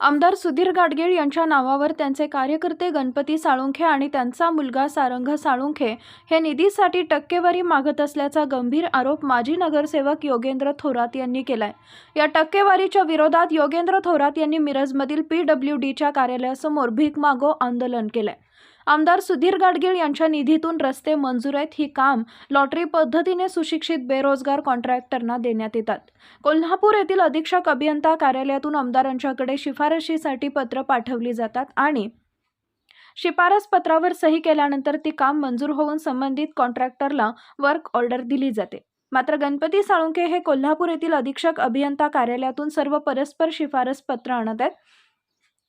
आमदार सुधीर गाडगीळ यांच्या नावावर त्यांचे कार्यकर्ते गणपती साळुंखे आणि त्यांचा मुलगा सारंग साळुंखे हे निधीसाठी टक्केवारी मागत असल्याचा गंभीर आरोप माजी नगरसेवक योगेंद्र थोरात यांनी केलाय. या टक्केवारीच्या विरोधात योगेंद्र थोरात यांनी मिरजमधील पी डब्ल्यू डीच्या कार्यालयासमोर भीक मागो आंदोलन केलंय. आमदार सुधीर गाडगीळ यांच्या निधीतून रस्ते मंजूर आहेत. ही काम लॉटरी पद्धतीने सुशिक्षित बेरोजगार कॉन्ट्रॅक्टरना देण्यात येतात. कोल्हापूर येथील अधीक्षक अभियंता कार्यालयातून आमदारांच्याकडे शिफारशीसाठी पत्र पाठवली जातात आणि शिफारस पत्रावर सही केल्यानंतर ती काम मंजूर होऊन संबंधित कॉन्ट्रॅक्टरला वर्क ऑर्डर दिली जाते. मात्र गणपती साळुंखे हे कोल्हापूर येथील अधीक्षक अभियंता कार्यालयातून सर्व परस्पर शिफारस पत्र आणत आहेत.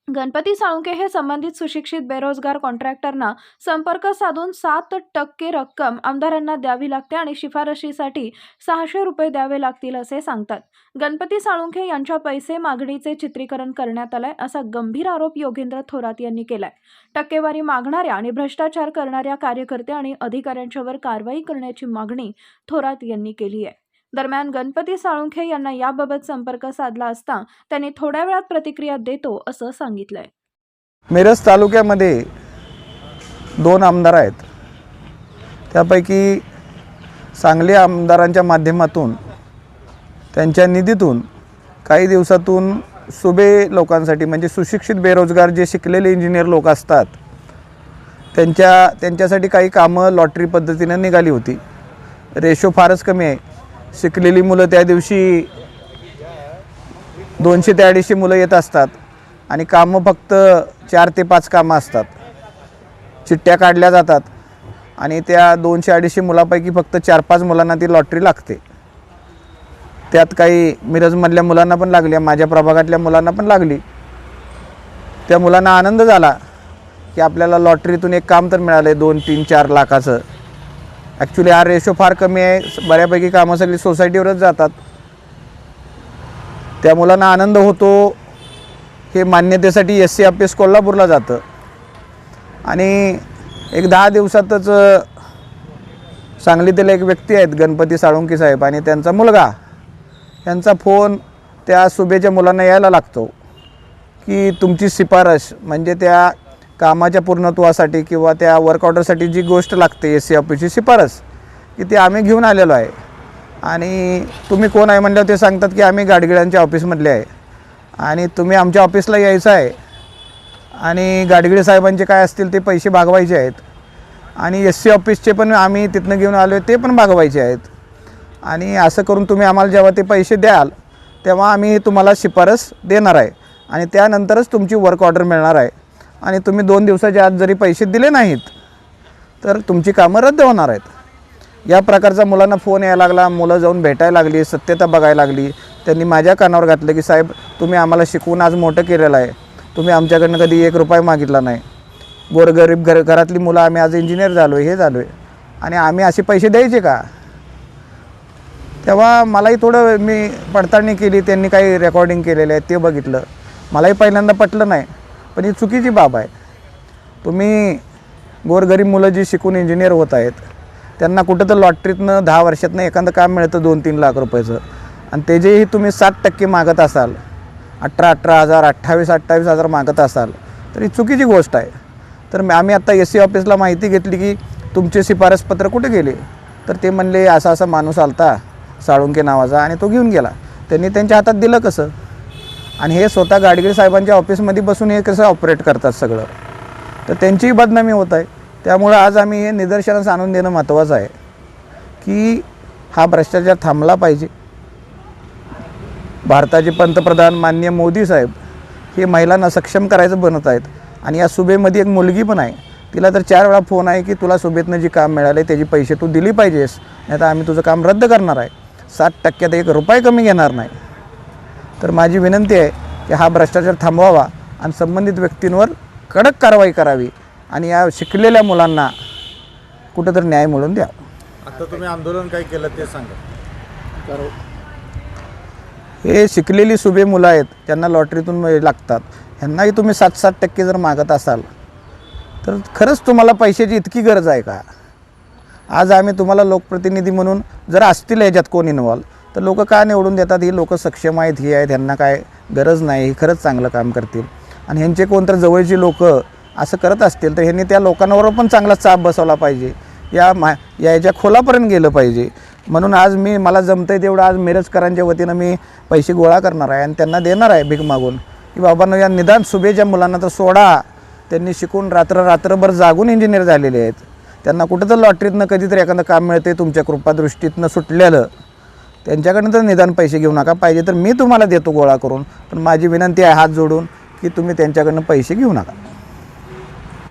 गणपती साळुंखे हे संबंधित सुशिक्षित बेरोजगार कॉन्ट्रॅक्टरना संपर्क साधून सात टक्के रक्कम आमदारांना द्यावी लागते आणि शिफारशीसाठी सहाशे रुपये द्यावे लागतील असे सांगतात. गणपती साळुंखे यांच्या पैसे मागणीचे चित्रीकरण करण्यात आलंय असा गंभीर आरोप योगेंद्र थोरात यांनी केलाय. टक्केवारी मागणाऱ्या आणि भ्रष्टाचार करणाऱ्या कार्यकर्ते आणि अधिकाऱ्यांच्यावर कारवाई करण्याची मागणी थोरात यांनी केली आहे. दरम्यान गणपती साळुंखे यांना याबाबत संपर्क साधला असता त्यांनी थोड्या वेळात प्रतिक्रिया देतो असं सांगितलंय. मिरज तालुक्यामध्ये दोन आमदार आहेत. त्यापैकी सांगली आमदारांच्या माध्यमातून त्यांच्या निधीतून काही दिवसातून सुबे लोकांसाठी म्हणजे सुशिक्षित बेरोजगार जे शिकलेले इंजिनियर लोक असतात त्यांच्या त्यांच्यासाठी काही कामं लॉटरी पद्धतीनं निघाली होती. रेशो फारच कमी आहे. शिकलेली मुलं त्या दिवशी दोनशे ते अडीचशे मुलं येत असतात. आणि कामं फक्त चार ते पाच कामं असतात. चिठ्ठ्या काढल्या जातात. आणि त्या दोनशे अडीचशे मुलापैकी फक्त चार पाच मुलांना ती लॉटरी लागते. त्यात काही मिरजमधल्या मुलांना पण लागली माझ्या प्रभागातल्या मुलांना पण लागली. त्या मुलांना आनंद झाला की आपल्याला लॉटरीतून एक काम तर मिळालं आहे दोन तीन चार लाखाचं. ॲक्च्युली हा रेशो फार कमी आहे. बऱ्यापैकी कामं सगळी सोसायटीवरच जातात. त्या मुलांना आनंद होतो. हे मान्यतेसाठी एस सी ऑफिस कोल्हापूरला जातं. आणि एक दहा दिवसातच सांगलीतील एक व्यक्ती आहेत गणपती साळुंकी साहेब. आणि त्यांचा मुलगा. यांचा फोन त्या सुभेच्या मुलांना यायला लागतो. की तुमची शिफारस म्हणजे त्या कामाच्या पूर्णत्वासाठी किंवा त्या वर्क ऑर्डरसाठी जी गोष्ट लागते एस सी ऑफिसची शिफारस की ती आम्ही घेऊन आलेलो आहे. आणि तुम्ही कोण आहे म्हणल्यावर ते सांगतात की आम्ही गाडगिळांच्या ऑफिसमधले आहे. आणि तुम्ही आमच्या ऑफिसला यायचं आहे. आणि गाडगिळे साहेबांचे काय असतील ते पैसे भागवायचे आहेत. आणि एस सी ऑफिसचे पण आम्ही तिथनं घेऊन आलो आहे ते पण भागवायचे आहेत. आणि असं करून तुम्ही आम्हाला जेव्हा ते पैसे द्याल तेव्हा आम्ही तुम्हाला शिफारस देणार आहे. आणि त्यानंतरच तुमची वर्क ऑर्डर मिळणार आहे. आणि तुम्ही दोन दिवसाच्या आत जरी पैसे दिले नाहीत तर तुमची कामं रद्द होणार आहेत. या प्रकारचा मुलांना फोन यायला लागला मुलं जाऊन भेटायला लागली सत्यता बघायला लागली. त्यांनी माझ्या कानावर घातलं की साहेब तुम्ही आम्हाला शिकवून आज मोठं केलेलं आहे. तुम्ही आमच्याकडनं कधी एक रुपया मागितला नाही. गोरगरीब घर घरातली मुलं आम्ही आज इंजिनियर झालो आहे हे झालो आहे आणि आम्ही असे पैसे द्यायचे का? तेव्हा मलाही थोडं मी पडताळणी केली त्यांनी काही रेकॉर्डिंग केलेलं आहे ते बघितलं. मलाही पहिल्यांदा पटलं नाही. पण ही चुकीची बाब आहे. तुम्ही गोरगरीब मुलं जी शिकून इंजिनियर होत आहेत त्यांना कुठं तर लॉटरीतनं दहा वर्षातनं एखादं काम मिळतं दोन तीन लाख रुपयाचं. आणि त्याचेही तुम्ही सात टक्के मागत असाल अठरा अठरा हजार अठ्ठावीस अठ्ठावीस हजार मागत असाल तर ही चुकीची गोष्ट आहे. तर आम्ही आत्ता एस सी ऑफिसला माहिती घेतली की तुमचे शिफारसपत्र कुठे गेले? तर ते म्हणले असा असा माणूस आलता साळुंके नावाचा आणि तो घेऊन गेला. त्यांनी त्यांच्या हातात दिलं कसं? आणि हे स्वतः गाडगिरी साहेबांच्या ऑफिसमध्ये बसून हे कसं ऑपरेट करतात सगळं. तर त्यांचीही बदनामी होत आहे. त्यामुळं आज आम्ही हे निदर्शनास आणून देणं महत्त्वाचं आहे की हा भ्रष्टाचार थांबला पाहिजे. भारताचे पंतप्रधान माननीय मोदी साहेब हे महिलांना सक्षम करायचं बनत आहेत आणि या सुबेमध्ये एक मुलगी पण आहे. तिला तर चार वेळा फोन आहे की तुला सुबेतनं जी काम मिळाले त्याची पैसे तू दिली पाहिजेस नाही तर आम्ही तुझं काम रद्द करणार आहे. सात टक्क्यात एक रुपये कमी घेणार नाही. तर माझी विनंती आहे की हा भ्रष्टाचार थांबवावा आणि संबंधित व्यक्तींवर कडक कारवाई करावी आणि या शिकलेल्या मुलांना कुठंतरी न्याय मिळवून द्या आता तुम्ही आंदोलन काय केलं ते सांगा. हे शिकलेली सुबे मुलं आहेत त्यांना लॉटरीतून लागतात ह्यांनाही तुम्ही सात सात टक्के जर मागत असाल तर खरंच तुम्हाला पैशाची इतकी गरज आहे का? आज आम्ही तुम्हाला लोकप्रतिनिधी म्हणून जर असतील ह्याच्यात कोण इन्वॉल्व तर लोक का निवडून देतात? ही लोक सक्षम आहेत ही आहेत ह्यांना काय गरज नाही ही खरंच चांगलं काम करतील. आणि ह्यांचे कोणतर जवळची लोक असं करत असतील तर ह्यांनी त्या लोकांवर पण चांगला चाप बसवला पाहिजे. या मा या याच्या खोलापर्यंत गेलं पाहिजे. म्हणून आज मी मला जमतं आहे तेवढं आज मिरजकरांच्या वतीनं मी पैसे गोळा करणार आहे आणि त्यांना देणार आहे भीक मागून. की बाबांनो या निदान सुभेच्या मुलांना तर सोडा. त्यांनी शिकून रात्र रात्रभर जागून इंजिनियर झालेले आहेत. त्यांना कुठं तर लॉटरीतनं कधीतरी एखादं काम मिळते तुमच्या कृपादृष्टीतनं सुटलेलं. त्यांच्याकडनं तर निदान पैसे घेऊ नका. पाहिजे तर मी तुम्हाला देतो गोळा करून. पण माझी विनंती आहे हात जोडून की तुम्ही त्यांच्याकडनं पैसे घेऊ नका.